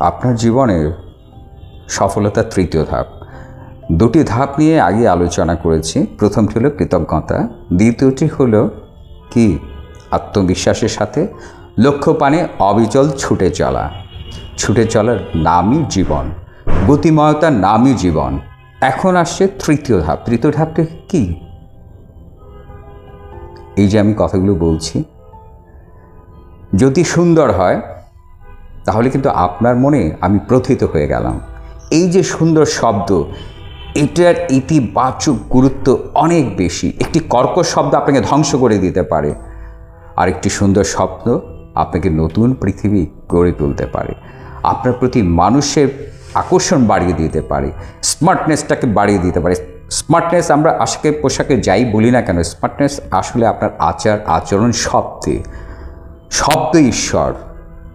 আপনার জীবনের সফলতার তৃতীয় ধাপ। দুটি ধাপ নিয়ে আগে আলোচনা করেছি। প্রথমটি হলো কৃতজ্ঞতা, দ্বিতীয়টি হলো কি? আত্মবিশ্বাসের সাথে লক্ষ্য পানে অবিচল ছুটে চলা। ছুটে চলার নামই জীবন গতিময়তার নামই জীবন। এখন আসছে তৃতীয় ধাপ। তৃতীয় ধাপটা কি? এই যে আমি কথাগুলো বলছি, যদি সুন্দর হয় তাহলে কিন্তু আপনার মনে আমি প্রথিত হয়ে গেলাম। এই যে সুন্দর শব্দ, এটার ইতিবাচক গুরুত্ব অনেক বেশি। একটি কর্কশ শব্দ আপনাকে ধ্বংস করে দিতে পারে। আর একটি সুন্দর শব্দ আপনাকে নতুন পৃথিবী গড়ে তুলতে পারে। আপনার প্রতি মানুষের আকর্ষণ বাড়িয়ে দিতে পারে। স্মার্টনেসটাকে বাড়িয়ে দিতে পারে। স্মার্টনেস আমরা আশাকে, পোশাকে যাই বলি না কেন, স্মার্টনেস আসলে আপনার আচার আচরণ শব্দে। শব্দ ঈশ্বর।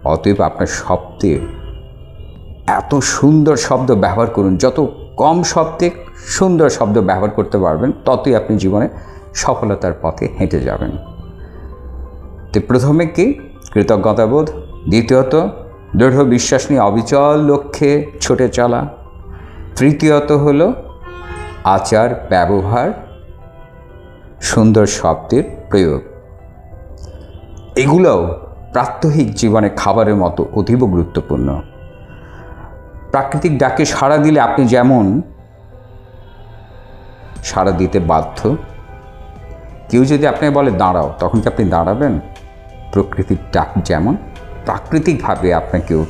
অতএব আপনার শব্দে এত সুন্দর শব্দ ব্যবহার করুন, যত কম শব্দে সুন্দর শব্দ ব্যবহার করতে পারবেন, ততই আপনি জীবনে সফলতার পথে হেঁটে যাবেন। তো প্রথমে কি? কৃতজ্ঞতাবোধ। দ্বিতীয়ত, দৃঢ় বিশ্বাস নিয়ে অবিচল লক্ষ্যে ছুটে চলা। তৃতীয়ত হলো, আচার, ব্যবহার, সুন্দর শব্দের প্রয়োগ। এগুলোও প্রাত্যহিক জীবনে খাবারের মতো অতীব গুরুত্বপূর্ণ। প্রাকৃতিক ডাকে সাড়া দিলে আপনি যেমন সাড়া দিতে বাধ্য, কেউ যদি আপনাকে বলে, দাঁড়াও, তখন কি আপনি দাঁড়াবেন? প্রকৃতির ডাক যেমন, প্রাকৃতিকভাবে আপনাকেও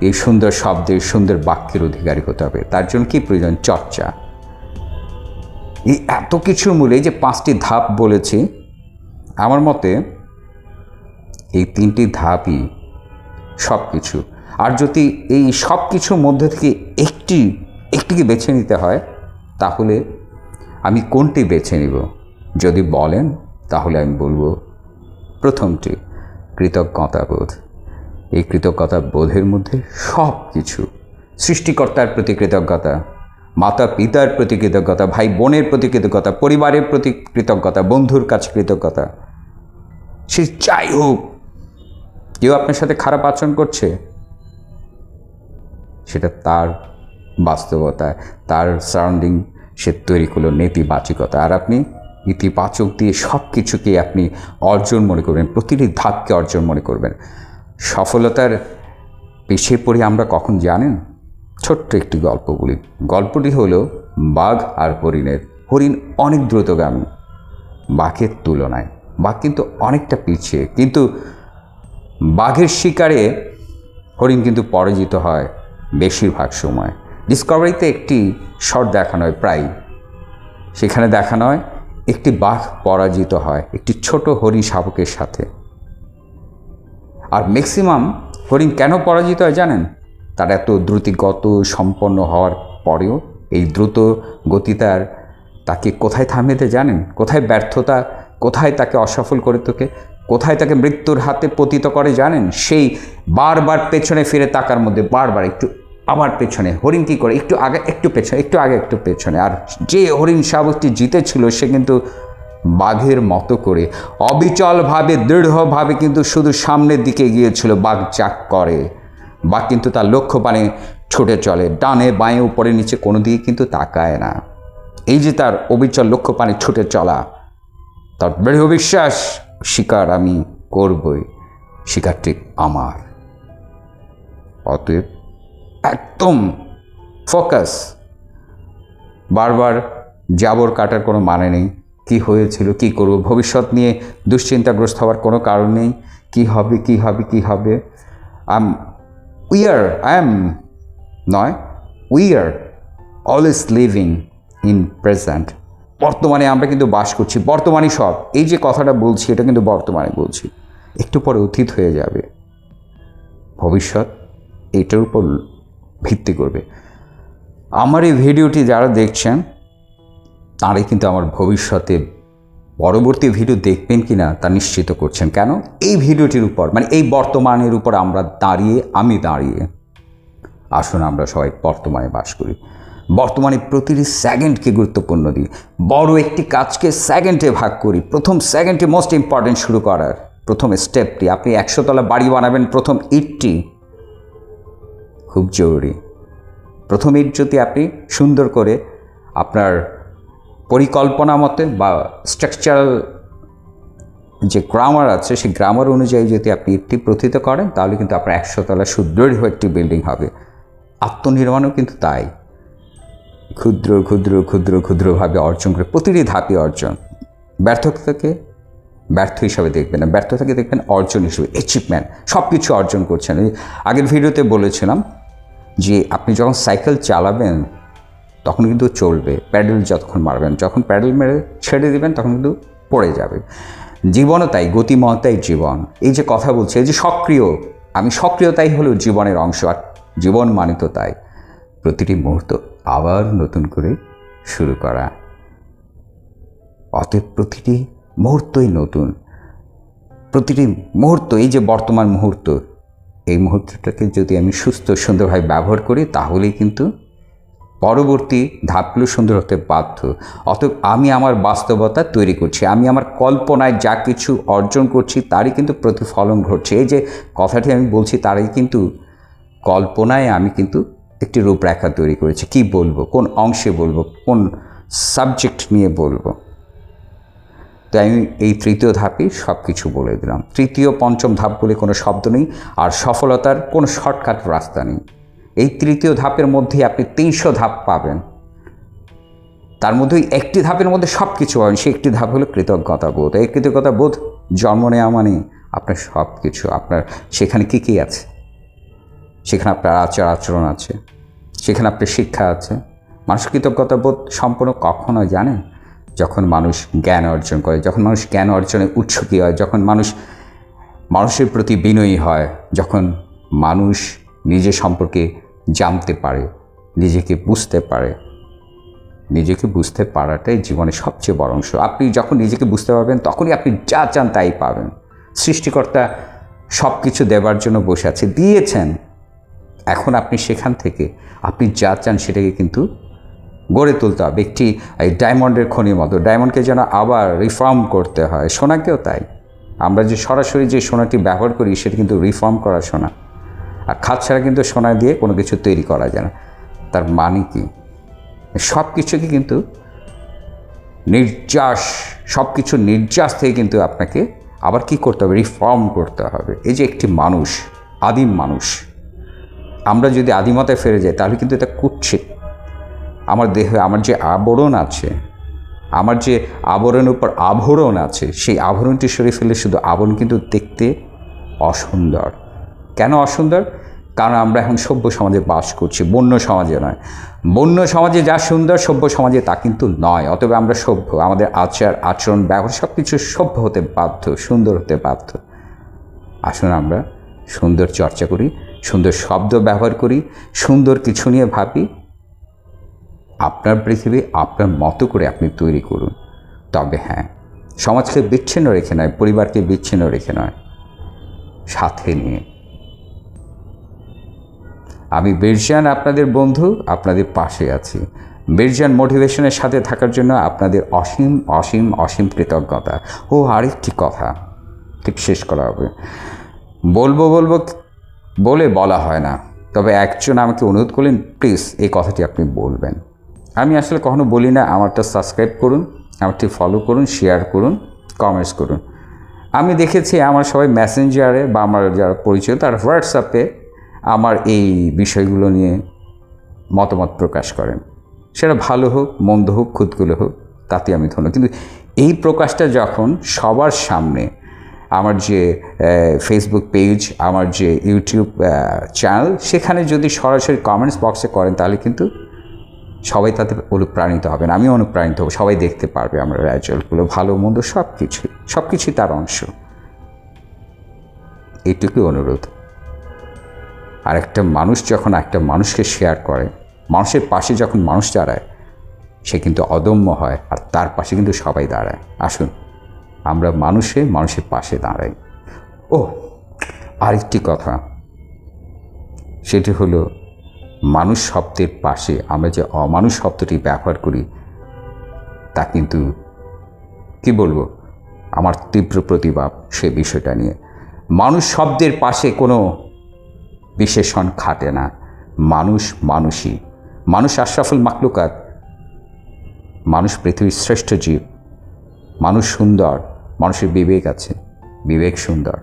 এই সুন্দর শব্দের সুন্দর বাক্যের অধিকারী হতে হবে। তার জন্য কি প্রয়োজন? চর্চা। এই এত কিছুর মূলে যে পাঁচটি ধাপ বলেছি, আমার মতে এই তিনটি ধাপই সব কিছু আর যদি এই সব কিছুর মধ্যে থেকে একটি, একটিকে বেছে নিতে হয়, তাহলে আমি কোনটি বেছে নিব? যদি বলেন, তাহলে আমি বলব প্রথমটি, কৃতজ্ঞতাবোধ। এই কৃতজ্ঞতা বোধের মধ্যে সব কিছু সৃষ্টিকর্তার প্রতি কৃতজ্ঞতা মাতা পিতার প্রতি কৃতজ্ঞতা ভাই বোনের প্রতি কৃতজ্ঞতা, পরিবারের প্রতি কৃতজ্ঞতা, বন্ধুর কাছে কৃতজ্ঞতা, সে যাই হোক কেউ আপনার সাথে খারাপ আচরণ করছে? সেটা তার বাস্তবতা, তার সারাউন্ডিং সে তৈরি করল নেতিবাচকতা। আর আপনি ইতিবাচক দিয়ে সব কিছুকে আপনি অর্জন মনে করবেন, প্রতিটি ধাপকে অর্জন মনে করবেন। সফলতার পিছিয়ে পড়ে আমরা কখন জানেন? ছোট্ট একটি গল্প বলি। গল্পটি হলো বাঘ আর হরিণের। হরিণ অনেক দ্রুতগামী, বাঘের তুলনায়। বাঘ কিন্তু অনেকটা পিছিয়ে। কিন্তু বাঘের শিকারে হরিণ কিন্তু পরাজিত হয় বেশিরভাগ সময়। ডিসকভারিতে একটি শট দেখানো হয়, প্রায় সেখানে দেখানো হয়, একটি বাঘ পরাজিত হয়, একটি ছোট হরিণ শাবকের সাথে। আর ম্যাক্সিমাম হরিণ কেন পরাজিত হয় জানেন? তার এত দ্রুতিগত সম্পন্ন হওয়ার পরেও এই দ্রুত গতি তার, তাকে কোথায় থামিয়ে জানেন? কোথায় ব্যর্থতা, কোথায় তাকে অসফল করে তোকে? কোথায় তাকে মৃত্যুর হাতে পতিত করে জানেন? সেই বারবার পেছনে ফিরে তাকার মধ্যে বারবার একটু আবার পেছনে। হরিণ কী করে? একটু আগে, একটু পেছনে, একটু আগে একটু পেছনে। আর যে হরিণ শাবকটি জিতেছিল সে কিন্তু বাঘের মতো করে। অবিচলভাবে, দৃঢ়ভাবে কিন্তু শুধু সামনের দিকে গিয়েছিল বাঘ চাক করে। বাঘ কিন্তু তার লক্ষ্য পানে ছুটে চলে। ডানে বাঁয়ে, উপরে নিচে কোনো দিকে কিন্তু তাকায় না। এই যে তার অবিচল লক্ষ্য পানে ছুটে চলা, তার দৃঢ় বিশ্বাস শিকার আমি করবই, শিকারটি আমার। অতএব একদম ফোকাস। বারবার জাবর কাটার কোনো মানে নেই। কি হয়েছিল, কি করব? ভবিষ্যৎ নিয়ে দুশ্চিন্তাগ্রস্ত হওয়ার কোনো কারণ নেই। কি হবে কি হবে কি হবে? আম উই আর আই এম নয় we are always living in present. বর্তমানে আমরা কিন্তু বাস করছি, বর্তমানে সব। এই যে কথাটা বলছি, এটা কিন্তু বর্তমানে বলছি। একটু পরে অতীত হয়ে যাবে। ভবিষ্যৎ এটার উপর ভিত্তি করবে। আমার এই ভিডিওটি যারা দেখছেন, তারাই কিন্তু আমার ভবিষ্যতে পরবর্তী ভিডিও দেখবেন কি না তা নিশ্চিত করছেন। কেন? এই ভিডিওটির উপর মানে এই বর্তমানের উপর আমরা দাঁড়িয়ে, আমি দাঁড়িয়ে, আসুন আমরা সবাই বর্তমানে বাস করি। বর্তমানে প্রতিটি সেকেন্ডকে গুরুত্বপূর্ণ দিই বড় একটি কাজকে সেকেন্ডে ভাগ করি। প্রথম সেকেন্ডে মোস্ট ইম্পর্টেন্ট শুরু করার প্রথম স্টেপটি আপনি একশো তলা বাড়ি বানাবেন, প্রথম ইটটি খুব জরুরি। প্রথম ইট যদি আপনি সুন্দর করে আপনার পরিকল্পনা মতে বা স্ট্রাকচারাল যে গ্রামার আছে, সেই গ্রামার অনুযায়ী যদি আপনি ইটটি প্রথিত করেন, তাহলে কিন্তু আপনার একশো তলা সুদৃঢ় একটি বিল্ডিং হবে। আত্মনির্মাণও কিন্তু তাই। ক্ষুদ্র ক্ষুদ্র ক্ষুদ্র, ক্ষুদ্রভাবে অর্জন করে, প্রতিটি ধাপে অর্জন। ব্যর্থতাকে ব্যর্থ হিসাবে দেখবেন না, ব্যর্থতাকে দেখবেন অর্জন হিসেবে অ্যাচিভমেন্ট সব কিছু অর্জন করছেন। আগের ভিডিওতে বলেছিলাম যে, আপনি যখন সাইকেল চালাবেন, তখন কিন্তু চলবে প্যাডেল যতক্ষণ মারবেন, যখন প্যাডেল মেরে ছেড়ে দেবেন, তখন কিন্তু পড়ে যাবে। জীবনও তাই গতিময়তাই জীবন। এই যে কথা বলছে, এই যে সক্রিয়, আমি সক্রিয়তাই হলো জীবনের অংশ, আর জীবন মানে তো তাই। প্রতিটি মুহূর্ত আবার নতুন করে শুরু করা। অতএব প্রতিটি মুহূর্তই নতুন। প্রতিটি মুহূর্ত, এই যে বর্তমান মুহূর্ত, এই মুহূর্তটাকে যদি আমি সুস্থ, সুন্দরভাবে ব্যবহার করি, তাহলেই কিন্তু পরবর্তী ধাপগুলো সুন্দর হতে বাধ্য। অতএব আমি আমার বাস্তবতা তৈরি করছি, আমি আমার কল্পনায় যা কিছু অর্জন করছি, তারই কিন্তু প্রতিফলন ঘটছে। এই যে কথাটি আমি বলছি, তারই কিন্তু কল্পনায় আমি কিন্তু একটি রূপরেখা তৈরি করেছে। কি বলব? কোন অংশে বলব? কোন সাবজেক্ট নিয়ে বলব? তাই আমি এই তৃতীয় ধাপেই সব কিছু বলে দিলাম। তৃতীয়, পঞ্চম ধাপ বলে কোনো শব্দ নেই আর সফলতার কোনো শর্টকাট রাস্তা নেই। এই তৃতীয় ধাপের মধ্যে আপনি তিনশো ধাপ পাবেন। তার মধ্যে একটি ধাপের মধ্যে সব কিছু পাবেন। সেই একটি ধাপ হলো কৃতজ্ঞতা বোধ এই কৃতজ্ঞতা বোধ জন্ম নেওয়া মানে আপনার সব কিছু আপনার সেখানে কী কী আছে? সেখানে আপনার আচার আচরণ আছে, সেখানে আপনার শিক্ষা আছে। মানুষ কৃতজ্ঞতা বোধ সম্পূর্ণ কখনো জানেন যখন মানুষ জ্ঞান অর্জন করে, যখন মানুষ জ্ঞান অর্জনে উৎসুকী হয়, যখন মানুষ মানুষের প্রতি বিনয়ী হয়, যখন মানুষ নিজে সম্পর্কে জানতে পারে, নিজেকে বুঝতে পারে। নিজেকে বুঝতে পারাটাই জীবনের সবচেয়ে বড় অংশ। আপনি যখন নিজেকে বুঝতে পারবেন, তখনই আপনি যা চান তাই পাবেন। সৃষ্টিকর্তা সব কিছু দেবার জন্য বসে আছে, দিয়েছেন। এখন আপনি সেখান থেকে, আপনি যা চান সেটাকে কিন্তু গড়ে তুলতে হবে। একটি, এই ডায়মন্ডের খনির মতো, ডায়মন্ডকে যেন আবার রিফর্ম করতে হয়। সোনাকেও তাই। আমরা যে সরাসরি যে সোনাটি ব্যবহার করি, সেটা কিন্তু রিফর্ম করা সোনা। আর খাত ছাড়া কিন্তু সোনা দিয়ে কোনো কিছু তৈরি করা যায় না। তার মানে কি? সব কিছুকে কিন্তু নির্যাস সব কিছু নির্যাস থেকে কিন্তু আপনাকে আবার কি করতে হবে? রিফর্ম করতে হবে। এই যে একটি মানুষ, আদিম মানুষ আমরা যদি আদিমতায় ফিরে যাই, তাহলে কিন্তু এটা কুৎসিত। আমার দেহে আমার যে আবরণ আছে, আমার যে আবরণের উপর আভরণ আছে, সেই আভরণটি সরে ফেলে শুধু আবরণ কিন্তু দেখতে অসুন্দর। কেন অসুন্দর? কারণ আমরা এখন সভ্য সমাজে বাস করছি, বন্য সমাজে নয়। বন্য সমাজে যা সুন্দর, সভ্য সমাজে তা কিন্তু নয়। অতএব আমরা সভ্য, আমাদের আচার, আচরণ, ব্যবহার সব কিছু সভ্য হতে বাধ্য, সুন্দর হতে বাধ্য। আসুন আমরা সুন্দর চর্চা করি। সুন্দর শব্দ ব্যবহার করি, সুন্দর কিছু নিয়ে ভাবি। আপনার পৃথিবী আপনার মতো করে আপনি তৈরি করুন। তবে হ্যাঁ সমাজকে বিচ্ছিন্ন রেখে নয়, পরিবারকে বিচ্ছিন্ন রেখে নয়, সাথে নিয়ে। আমি বীরজান, আপনাদের বন্ধু, আপনাদের পাশে আছি। বীরজান মোটিভেশনের সাথে থাকার জন্য আপনাদের অসীম অসীম অসীম কৃতজ্ঞতা। ও আরেকটি কথা, ঠিক শেষ করা হবে। বলব বলব বলে বলা হয় না। তবে একজন আমাকে অনুরোধ করলেন, প্লিজ এই কথাটি আপনি বলবেন। আমি আসলে কখনো বলি না, আমারটা সাবস্ক্রাইব করুন, আমারটি ফলো করুন শেয়ার করুন কমেন্টস করুন। আমি দেখেছি আমার সবাই মেসেঞ্জারে বা আমার যারা পরিচয় তারা হোয়াটসঅ্যাপে আমার এই বিষয়গুলো নিয়ে মতামত প্রকাশ করেন। সেটা ভালো হোক, মন্দ হোক খুদগুলো হোক তাতে আমি ধন্য। কিন্তু এই প্রকাশটা যখন সবার সামনে আমার যে ফেসবুক পেজ আমার যে ইউটিউব চ্যানেল সেখানে যদি সরাসরি কমেন্টস বক্সে করেন, তাহলে কিন্তু সবাই তাতে অনুপ্রাণিত হবেন। আমি অনুপ্রাণিত হব, সবাই দেখতে পারবে আমার রেজাল্টগুলো ভালো, মন্দ সব কিছুই সব কিছুই তার অংশ। এইটুকুই অনুরোধ। আর একটা মানুষ যখন একটা মানুষকে শেয়ার করে, মানুষের পাশে যখন মানুষ দাঁড়ায়, সে কিন্তু অদম্য হয়, আর তার পাশে কিন্তু সবাই দাঁড়ায়। আসুন। আমরা মানুষে মানুষের পাশে দাঁড়াই। ও আরেকটি কথা। সেটি হলো, মানুষ শব্দের পাশে আমরা যে অমানুষ শব্দটি ব্যবহার করি, তা কিন্তু কি বলব? আমার তীব্র প্রতিভাব সে বিষয়টা নিয়ে। মানুষ শব্দের পাশে কোনো বিশেষণ খাটে না। মানুষ মানুষই। মানুষ আশরাফুল মাকলুকাত মানুষ পৃথিবীর শ্রেষ্ঠ জীব। মানুষ সুন্দর। মানুষের বিবেক আছে, বিবেক সুন্দর।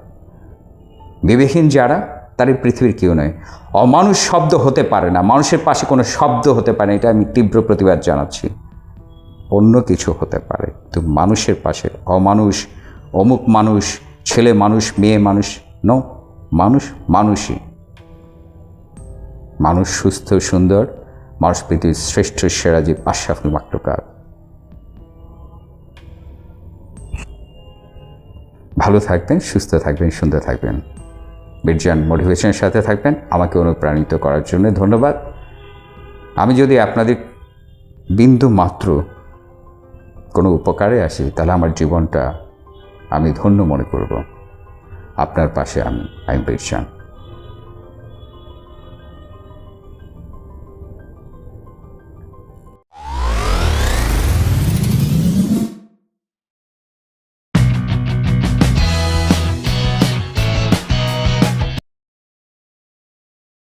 বিবেকহীন যারা, তার পৃথিবীর কেউ নয়। অমানুষ শব্দ হতে পারে না, মানুষের পাশে কোনো শব্দ হতে পারে না, এটা আমি তীব্র প্রতিবাদ জানাচ্ছি। অন্য কিছু হতে পারে তো মানুষের পাশে অমানুষ, অমুক মানুষ, ছেলে মানুষ, মেয়ে মানুষ ন মানুষ মানুষই। মানুষ সুস্থ, সুন্দর, মানুষ পৃথিবীর শ্রেষ্ঠ সেরা জীব আশরাফুল ভালো থাকবেন, সুস্থ থাকবেন, সুন্দর থাকবেন। বিরজান মোটিভেশনের সাথে থাকবেন, আমাকে অনুপ্রাণিত করার জন্য ধন্যবাদ। আমি যদি আপনাদের বিন্দু মাত্র কোনো উপকারে আসি, তাহলে আমার জীবনটা আমি ধন্য মনে করব। আপনার পাশে আমি আমি বিরজান